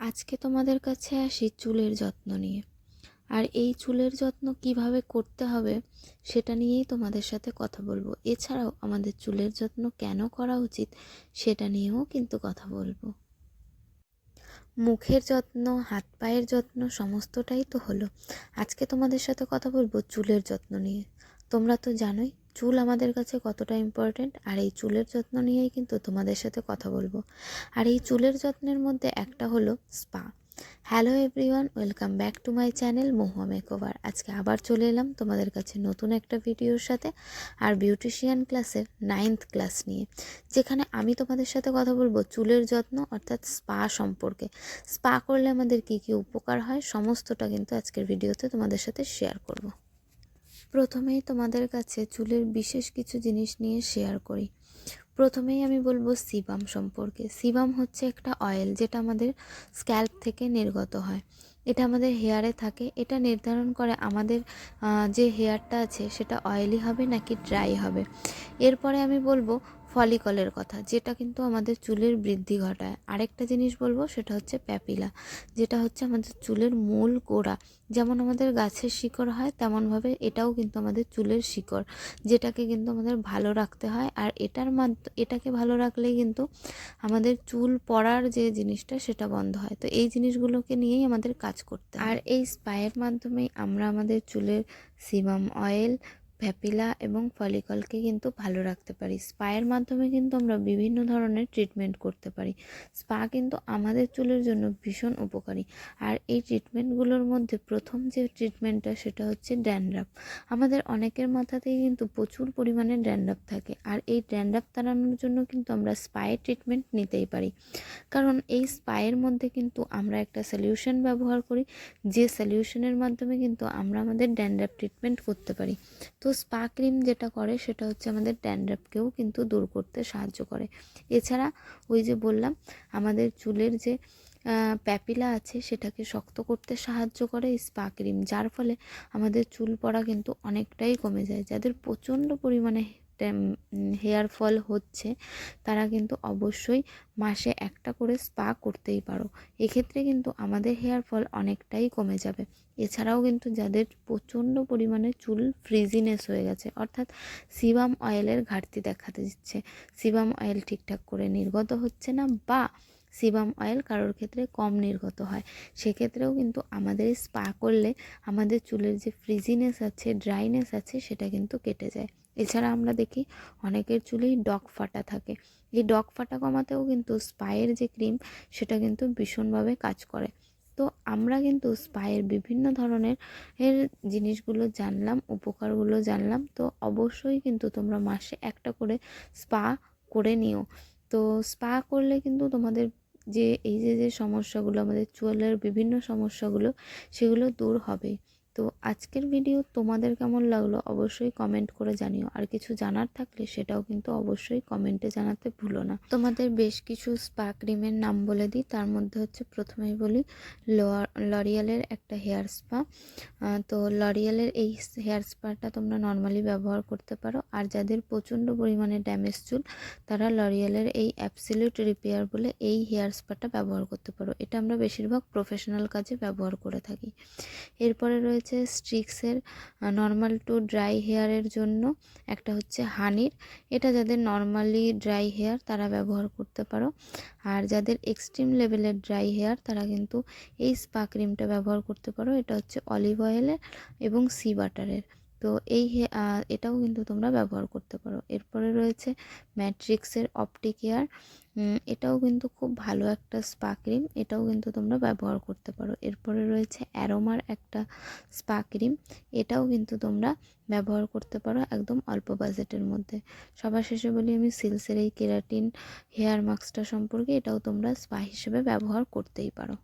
আজকে তোমাদের কাছে আসি চুলের যত্ন নিয়ে। আর এই চুলের যত্ন কীভাবে করতে হবে সেটা নিয়েই তোমাদের সাথে কথা বলব। এছাড়াও আমাদের চুলের যত্ন কেন করা উচিত সেটা নিয়েও কিন্তু কথা বলব। মুখের যত্ন, হাত পায়ের যত্ন সমস্তটাই তো হলো। আজকে তোমাদের সাথে কথা বলব চুলের যত্ন নিয়ে। তোমরা তো জানোই চুল আমাদের কাছে কতটা ইম্পর্টেন্ট আর এই চুলের যত্ন নিয়েই কিন্তু তোমাদের সাথে কথা বলব। আর এই চুলের যত্নের মধ্যে একটা হলো spa hello everyone welcome back to my channel Mahua makeover আজকে আবার চলে এলাম তোমাদের কাছে নতুন একটা ভিডিওর সাথে, আর বিউটিশিয়ান ক্লাসের নাইন্থ ক্লাস নিয়ে, যেখানে আমি তোমাদের সাথে কথা বলব চুলের যত্ন, অর্থাৎ স্পা সম্পর্কে। স্পা করলে আমাদের কী কী উপকার হয়, সমস্তটা কিন্তু আজকের ভিডিওতে তোমাদের সাথে শেয়ার করব। প্রথমেই তোমাদের কাছে চুলের বিশেষ কিছু জিনিস নিয়ে শেয়ার করি। প্রথমেই আমি বলব সিবাম সম্পর্কে। সিবাম হচ্ছে একটা অয়েল যেটা আমাদের স্ক্যাল্প থেকে নির্গত হয়। এটা আমাদের হেয়ারে থাকে। এটা নির্ধারণ করে আমাদের যে হেয়ারটা আছে সেটা অয়েলি হবে নাকি ড্রাই হবে। এরপরে আমি বলব ফলিকলের কথা, যেটা কিন্তু আমাদের চুলের বৃদ্ধি ঘটায়। আরেকটা জিনিস বলব, সেটা হচ্ছে প্যাপিলা, যেটা হচ্ছে আমাদের চুলের মূল গোড়া যেমন আমাদের গাছের শিকড় হয়, তেমনভাবে এটাও কিন্তু আমাদের চুলের শিকড়, যেটাকে কিন্তু আমাদের ভালো রাখতে হয়। আর এটার মাধ্য, এটাকে ভালো রাখলেই কিন্তু আমাদের চুল পড়ার যে জিনিসটা, সেটা বন্ধ হয়। তো এই জিনিসগুলোকে নিয়েই আমাদের কাজ করতে আর এই স্পায়ের মাধ্যমেই আমরা আমাদের চুলের সিমাম অয়েল ভ্যাপিলা এবং ফলিকলকে কিন্তু ভালো রাখতে পারি। স্পায়ের মাধ্যমে কিন্তু আমরা বিভিন্ন ধরনের ট্রিটমেন্ট করতে পারি। স্পা কিন্তু আমাদের চুলের জন্য ভীষণ উপকারী। আর এই ট্রিটমেন্টগুলোর মধ্যে প্রথম যে ট্রিটমেন্টটা সেটা হচ্ছে ড্যান্ড্রাফ। আমাদের অনেকের মাথাতেই কিন্তু প্রচুর পরিমাণে ড্যান্ড্রাফ থাকে। আর এই ড্যান্ড্রাফ তাড়ানোর জন্য কিন্তু আমরা স্পায়ের ট্রিটমেন্ট নিতেই পারি। কারণ এই স্পায়ের মধ্যে কিন্তু আমরা একটা সলিউশন ব্যবহার করি। যে সলিউশনের মাধ্যমে কিন্তু আমরা আমাদের ড্যান্ড্রাফ ট্রিটমেন্ট করতে পারি। তো স্পা ক্রিম যেটা করে সেটা হচ্ছে আমাদের ড্যান্ড্রাফকেও কিন্তু দূর করতে সাহায্য করে। এছাড়া ওই যে বললাম, আমাদের চুলের যে প্যাপিলা আছে সেটাকে শক্ত করতে সাহায্য করে স্পা ক্রিম, যার ফলে আমাদের চুল পড়া কিন্তু অনেকটাই কমে যায়, যাদের প্রচণ্ড পরিমাণে হেয়ার ফল হচ্ছে, তারা কিন্তু অবশ্যই মাসে একটা করে স্পা করতেই পারো। এক্ষেত্রে কিন্তু আমাদের হেয়ার ফল অনেকটাই কমে যাবে। এছাড়াও কিন্তু যাদের প্রচণ্ড পরিমাণে চুল ফ্রিজিনেস হয়ে গেছে, অর্থাৎ সিবাম অয়েলের ঘাটতি দেখাতে দিচ্ছে সিবাম অয়েল ঠিকঠাক করে নির্গত হচ্ছে না বা সিবাম অয়েল কারোর ক্ষেত্রে কম নির্গত হয়, সেক্ষেত্রেও কিন্তু আমাদের স্পা করলে আমাদের চুলের যে ফ্রিজিনেস আছে, ড্রাইনেস আছে, সেটা কিন্তু কেটে যায়। এছাড়া আমরা দেখি অনেকের চুলেই ডগ ফাটা থাকে। এই ডগ ফাটা কমাতেও কিন্তু স্পায়ের যে ক্রিম, সেটা কিন্তু ভীষণভাবে কাজ করে। তো আমরা কিন্তু স্পায়ের বিভিন্ন ধরনের এর জিনিসগুলো জানলাম, উপকারগুলো জানলাম। তো অবশ্যই কিন্তু তোমরা মাসে একটা করে স্পা করে নিও। তো স্পা করলে কিন্তু তোমাদের যে, এই যে যে সমস্যাগুলো, আমাদের চুলের বিভিন্ন সমস্যাগুলো, সেগুলো দূর হবেই। তো আজকের ভিডিও তোমাদের কেমন লাগল অবশ্যই কমেন্ট করে জানিও। আর কিছু জানার থাকলে সেটাও কিন্তু অবশ্যই কমেন্টে জানাতে ভুলো না। তোমাদের বেশ কিছু স্পা ক্রিমের নাম বলে দিই। তার মধ্যে হচ্ছে প্রথমেই বলি লরিয়ালের একটা হেয়ার স্পা তো লরিয়ালের এই হেয়ার স্পাটা তোমরা নর্মালি ব্যবহার করতে পারো। আর যাদের প্রচণ্ড পরিমাণে ড্যামেজ চুল, তারা লরিয়ালের এই অ্যাপসিলিউট রিপেয়ার বলে এই হেয়ার স্পাটা ব্যবহার করতে পারো। এটা আমরা বেশিরভাগ প্রফেশনাল কাজে ব্যবহার করে থাকি। এরপরে রয়েছে স্ট্রিক্সের নর্মাল টু ড্রাই হেয়ারের জন্য একটা হচ্ছে হানির। এটা যাদের নর্মালি ড্রাই হেয়ার তারা ব্যবহার করতে পারো। আর যাদের এক্সট্রিম লেভেলের ড্রাই হেয়ার তারা কিন্তু এই স্পা ক্রিমটা ব্যবহার করতে পারো। এটা হচ্ছে অলিভ অয়েলের এবং সি বাটারের তো এই এটাও কিন্তু তোমরা ব্যবহার করতে পারো। এরপরে রয়েছে ম্যাট্রিক্সের অপটিক এয়ার। এটাও কিন্তু খুব ভালো একটা স্পা ক্রিম, এটাও কিন্তু তোমরা ব্যবহার করতে পারো। এরপরে রয়েছে অ্যারোমার একটা স্পা ক্রিম, এটাও কিন্তু তোমরা ব্যবহার করতে পারো একদম অল্প বাজেটের মধ্যে। সবার শেষে বলি আমি সিলসের এই কেরাটিন হেয়ার মাস্কটা সম্পর্কে এটাও তোমরা স্পা হিসেবে ব্যবহার করতেই পারো।